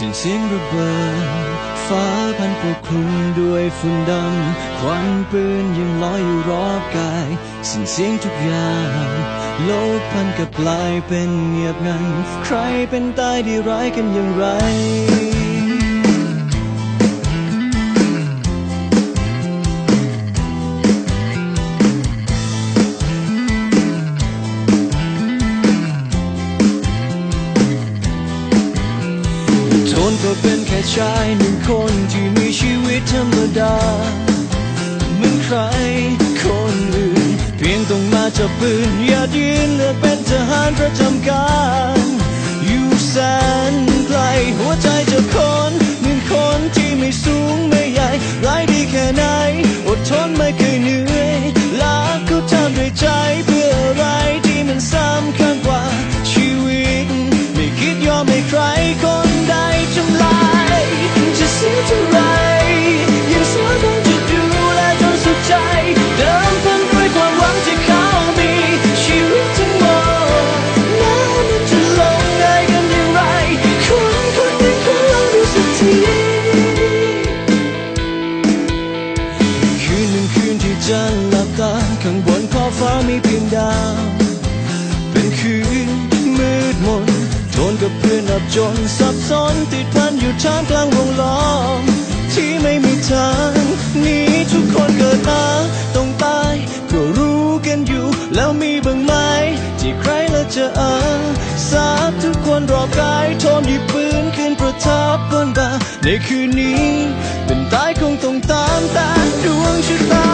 สียงเสียงระเบิดฟ้าพันปกคลุมด้วยฝุ่นดำควันปืนยังลอยอยู่รอบกายสิ่งเสียงทุกอย่างโลกพันกับกลายเป็นเงียบงัน ใครเป็นตายดีร้ายกันอย่างไร ทนก็เป็นแค่ชายหนึ่งคนที่มีชีวิตธรรมดาเหมือนใครคนอื่น เพียงต้องมาจับปืนอย่ายืนเลือกเป็นทหารประจำการ อยู่แสนไกลหัวใจจะ จนสับสนติดพันอยู่ท่ามกลางวงล้อม ที่ไม่มีทางหนี้ทุกคนเกิดมาต้องตายก็รู้กันอยู่ แล้วมีบ้างไหม ที่ใครละจะเออสาบทุกคนรอบกายโทมหยิบปืนขึ้นประทับบนบ่าในคืนนี้ เป็นตายคงต้องตามต่ดวงชะตา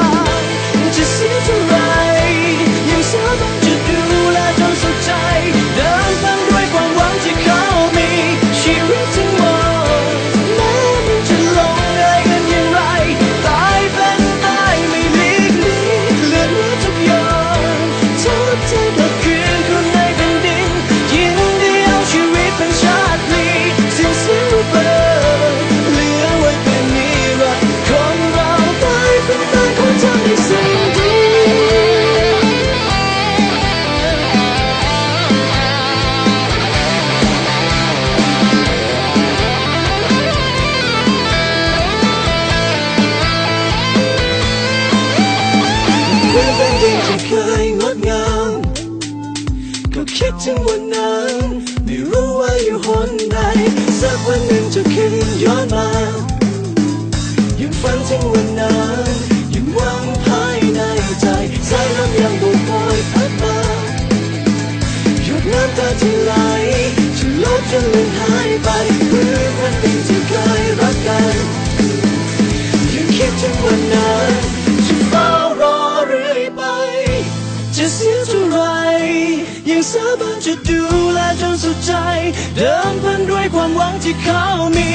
วันนั้น ไม่รู้ว่าอยู่หนใดสักวันหนึ่งจะคืนย้อนมายังฝันถึงวันนั้น เดิมพันด้วยความหวังที่เขามี